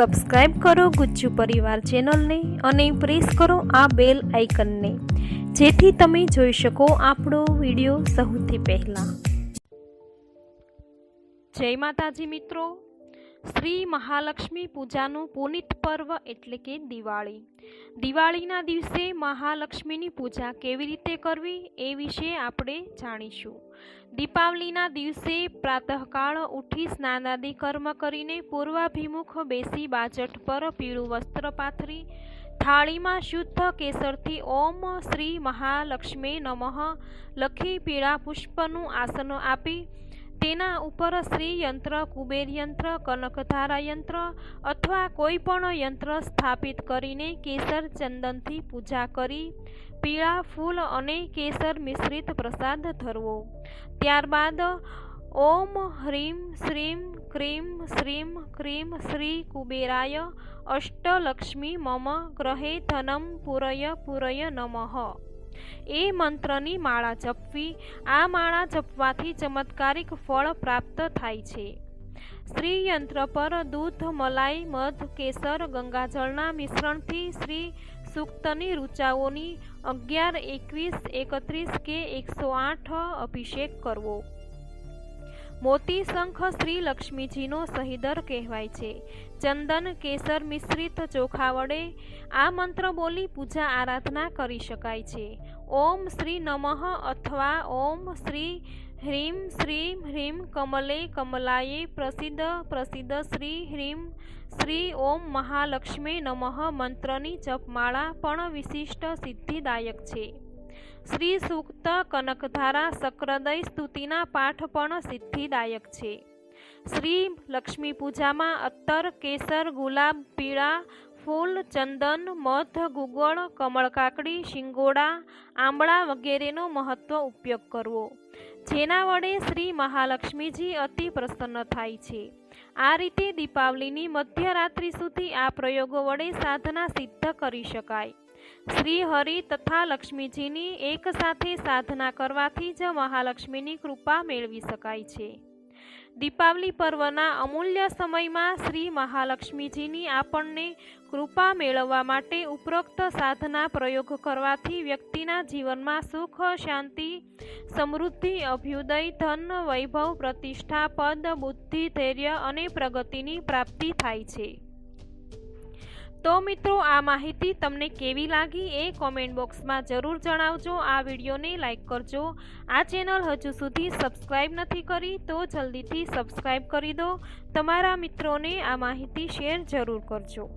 Subscribe કરો ગુજ્જુ પરિવાર ચેનલને અને પ્રેસ કરો આ બેલ આઇકનને જેથી તમે જોઈ શકો આપણો વીડિયો સૌથી પહેલાં. જય માતાજી મિત્રો. શ્રી મહાલક્ષ્મી પૂજાનું પુનિત પર્વ એટલે કે દિવાળી. દિવાળીના દિવસે મહાલક્ષ્મીની પૂજા કેવી રીતે કરવી એ વિશે આપણે જાણીશું. દીપાવલીના દિવસે પ્રાતઃકાળ ઉઠી સ્નાનાદિ કર્મ કરીને પૂર્વાભિમુખ બેસી બાજટ પર પીળું વસ્ત્ર પાથરી, થાળીમાં શુદ્ધ કેસરથી ઓમ શ્રી મહાલક્ષ્મી નમઃ લખી પીળા પુષ્પનું આસન આપી તેના ઉપર શ્રી યંત્ર કુબેર યંત્ર કનકધારા યંત્ર અથવા કોઈ પણ યંત્ર સ્થાપિત કરીને કેસર ચંદનથી પૂજા કરી પીળા ફૂલ અને કેસર મિશ્રિત પ્રસાદ ધરવો ત્યારબાદ ઓમ હ્રીમ શ્રીમ ક્રીમ શ્રીમ ક્રીમ શ્રી કુબેરાય અષ્ટલક્ષ્મી મમ ગ્રહે ધનમ પુરય પુરય નમઃ એ મંત્રની માળા જપવી, આ માળા જપવાથી ચમત્કારિક ફળ પ્રાપ્ત થાય છે. શ્રી યંત્ર પર દૂધ, મલાઈ, મધ, કેસર, ગંગાજળના મિશ્રણથી શ્રી સૂક્તની ઋચાઓની અગિયાર એકવીસ એકત્રીસ કે એકસો આઠ અભિષેક કરવો. મોતી શંખ શ્રી લક્ષ્મીજીનો સહિદર કહેવાય છે. ચંદન કેસર મિશ્રિત ચોખા વડે આ મંત્ર બોલી પૂજા આરાધના કરી શકાય છે. ઓમ શ્રી નમઃ અથવા ઓમ શ્રી હ્રીમ શ્રીમ હ્રીમ કમલે કમલાયે પ્રસિદ્ધ પ્રસિદ્ધ શ્રી હ્રીમ શ્રી ઓમ મહાલક્ષ્મી નમઃ મંત્રની જપમાળા પણ વિશિષ્ટ સિદ્ધિદાયક છે. શ્રી સૂક્ત કનકધારા સક્રદય સ્તુતિના પાઠ પણ સિદ્ધિદાયક છે. શ્રી લક્ષ્મી પૂજામાં અત્તર, કેસર, ગુલાબ, પીળા, ફૂલ, ચંદન, મધ, ગુગળ, કમળકાકડી, શિંગોડા, આંબળા વગેરેનો મહત્વ ઉપયોગ કરવો. જેના વડે શ્રી મહાલક્ષ્મીજી અતિ પ્રસન્ન થાય છે. આ રીતે દીપાવલીની મધ્યરાત્રિ સુધી આ પ્રયોગો વડે સાધના સિદ્ધ કરી શકાય. શ્રી હરિ તથા લક્ષ્મીજીની એક સાથે સાધના કરવાથી જ મહાલક્ષ્મીની કૃપા મેળવી શકાય છે. દીપાવલી પર્વના અમૂલ્ય સમયમાં શ્રી મહાલક્ષ્મીજીની આપણને કૃપા મેળવવા માટે ઉપરોક્ત સાધના પ્રયોગ કરવાથી વ્યક્તિના જીવનમાં સુખ, શાંતિ, સમૃદ્ધિ, અભ્યુદય, ધન, વૈભવ, પ્રતિષ્ઠા, પદ, બુદ્ધિ, ધૈર્ય અને પ્રગતિની પ્રાપ્તિ થાય છે. તો મિત્રો, આ માહિતી તમને કેવી લાગી એ કોમેન્ટ બોક્સમાં જરૂર જણાવજો. આ વિડીયોને લાઇક કરજો. આ ચેનલ હજુ સુધી સબસ્ક્રાઈબ નથી કરી તો જલ્દીથી સબસ્ક્રાઈબ કરી દો. તમારા મિત્રોને આ માહિતી શેર જરૂર કરજો.